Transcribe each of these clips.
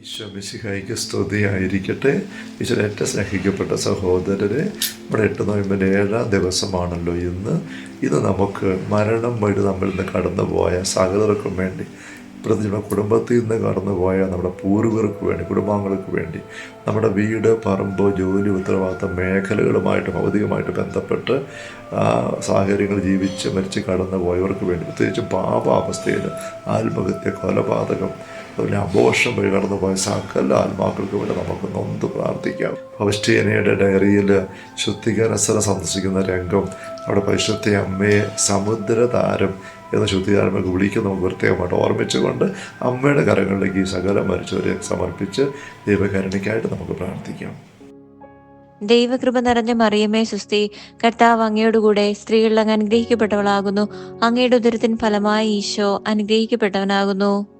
ഈശോ മിശിഹായിക്ക് സ്തുതിയായിരിക്കട്ടെ. ഈശോ ഏറ്റവും സ്നേഹിക്കപ്പെട്ട സഹോദരരെ നമ്മുടെ എട്ട് നോയമ്പിന്റെ ഏഴാം ദിവസമാണല്ലോ ഇന്ന്. ഇത് നമുക്ക് മരണം വഴി നമ്മിൽ നിന്ന് കടന്നുപോയ സഹോദരർക്കും വേണ്ടി പ്രത്യേകിച്ച് നമ്മുടെ കുടുംബത്തിൽ നിന്ന് കടന്നുപോയ നമ്മുടെ പൂർവികർക്ക് വേണ്ടി കുടുംബാംഗങ്ങൾക്ക് വേണ്ടി നമ്മുടെ വീട് പറമ്പ് ജോലി ഉത്തരവാദിത്ത മേഖലകളുമായിട്ട് ഭൗതികമായിട്ട് ബന്ധപ്പെട്ട് ആ, സാഹചര്യങ്ങൾ ജീവിച്ച് മരിച്ച് കടന്നു പോയവർക്ക് വേണ്ടി പ്രത്യേകിച്ച് പാപാവസ്ഥയിൽ ആത്മഹത്യ കൊലപാതകം അതുപോലെ അബോഷം വഴി പോയ സകല ആത്മാക്കൾക്ക് വേണ്ടി നമുക്ക് നൊന്ത് പ്രാർത്ഥിക്കാം. ഫൗസ്റ്റീനയുടെ ഡയറിയിൽ ശുദ്ധീകരണ സ്ഥലം സന്ദർശിക്കുന്ന രംഗം. അവിടെ പരിശുദ്ധ അമ്മയെ സമുദ്രതാരം എന്ന ശുദ്ധീകരണമൊക്കെ വിളിക്കുന്ന നമുക്ക് പ്രത്യേകമായിട്ട് ഓർമ്മിച്ചുകൊണ്ട് അമ്മയുടെ കരങ്ങളിലേക്ക് ഈ സകല മരിച്ചവരെ സമർപ്പിച്ച് ദൈവകരുണയ്ക്കായിട്ട് നമുക്ക് പ്രാർത്ഥിക്കാം. ദൈവകൃപ നിറഞ്ഞ മറിയമേ സുസ്തി. കർത്താവ് അങ്ങയോടുകൂടെ സ്ത്രീകളിൽ അങ്ങ് അനുഗ്രഹിക്കപ്പെട്ടവളാകുന്നു. അങ്ങയുടെ ഉദരത്തിൻ ഫലമായി ഈശോ അനുഗ്രഹിക്കപ്പെട്ടവനാകുന്നു.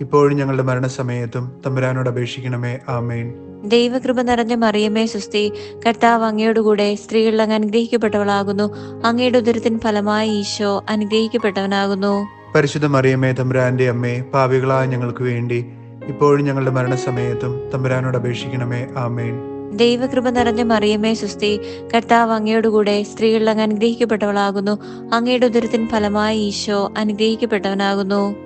ഇപ്പോഴും ഞങ്ങളുടെ മരണസമയത്തും തമ്പുരാനോട് അപേക്ഷിക്കണമേ. ആമേൻ. ദൈവകൃപ നിറഞ്ഞ മറിയമേ സുസ്തി. കർത്താവ് അങ്ങയോടുകൂടെ സ്ത്രീകളിൽ അങ്ങ് അനുഗ്രഹിക്കപ്പെട്ടവളാകുന്നു. അങ്ങയുടെ ഉദരത്തിൻ ഫലമായി ഈശോ അനുഗ്രഹിക്കപ്പെട്ടവനാകുന്നു. പരിശുദ്ധ മറിയമേ തമ്പുരാന്റെ അമ്മേ പാവികളായ ഞങ്ങൾക്ക് വേണ്ടി ഇപ്പോഴും ഞങ്ങളുടെ മരണസമയത്തും തമ്പുരാനോട് അപേക്ഷിക്കണമേ. ആമേൻ. ദൈവകൃപ നിറഞ്ഞ മറിയമേ സുസ്തി. കർത്താവ് അങ്ങയോടുകൂടെ സ്ത്രീകളിൽ അങ്ങ് അനുഗ്രഹിക്കപ്പെട്ടവളാകുന്നു. അങ്ങയുടെ ഉദരത്തിൻ ഫലമായി ഈശോ അനുഗ്രഹിക്കപ്പെട്ടവനാകുന്നു.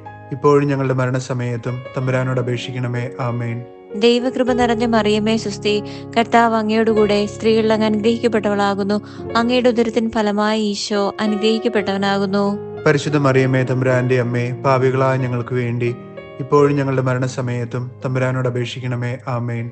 ഇപ്പോഴും ഞങ്ങളുടെ മരണസമയത്തും തമ്പുരാനോട് അപേക്ഷിക്കണമേ. ആമേൻ. ദൈവകൃപ നിറഞ്ഞ മറിയമേ സുസ്തി. കർത്താവ് അങ്ങയോടുകൂടെ സ്ത്രീകളിൽ അങ്ങ് അനുഗ്രഹിക്കപ്പെട്ടവളാകുന്നു. അങ്ങയുടെ ഉദരത്തിൻ ഫലമായി ഈശോ അനുഗ്രഹിക്കപ്പെട്ടവനാകുന്നു. പരിശുദ്ധ മറിയമേ തമ്പുരാന്റെ അമ്മേ പാപികളായ ഞങ്ങൾക്ക് വേണ്ടി ഇപ്പോഴും ഞങ്ങളുടെ മരണസമയത്തും തമ്പുരാനോട് അപേക്ഷിക്കണമേ. ആമേൻ.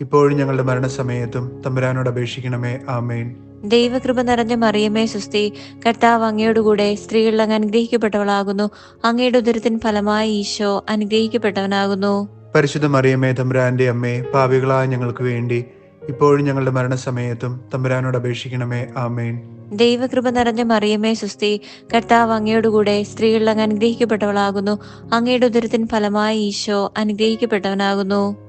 ഇപ്പോഴും ഞങ്ങളുടെ മരണസമയത്തും തമ്പുരാനോട് അപേക്ഷിക്കണമേ. ആമേൻ. ദൈവകൃപ നിറഞ്ഞ മറിയമേ സുസ്തി. കർത്താവ് അങ്ങയോടുകൂടെ സ്ത്രീകളിൽ അങ്ങ് അനുഗ്രഹിക്കപ്പെട്ടവളാകുന്നു. അങ്ങയുടെ ഉദരത്തിൻ ഫലമായി ഈശോ അനുഗ്രഹിക്കപ്പെട്ടവനാകുന്നു. പരിശുദ്ധ മറിയമേ തമ്പുരാന്റെ അമ്മേ പാവികളായ ഞങ്ങൾക്ക് വേണ്ടി ഇപ്പോഴും ഞങ്ങളുടെ മരണസമയത്തും തമ്പുരാനോട് അപേക്ഷിക്കണമേ. ആമേൻ. ദൈവകൃപ നിറഞ്ഞ മറിയമേ സുസ്തി. കർത്താവ് അങ്ങയോടുകൂടെ സ്ത്രീകളിൽ അങ്ങ് അനുഗ്രഹിക്കപ്പെട്ടവളാകുന്നു. അങ്ങയുടെ ഉദരത്തിൻ ഫലമായി ഈശോ അനുഗ്രഹിക്കപ്പെട്ടവനാകുന്നു.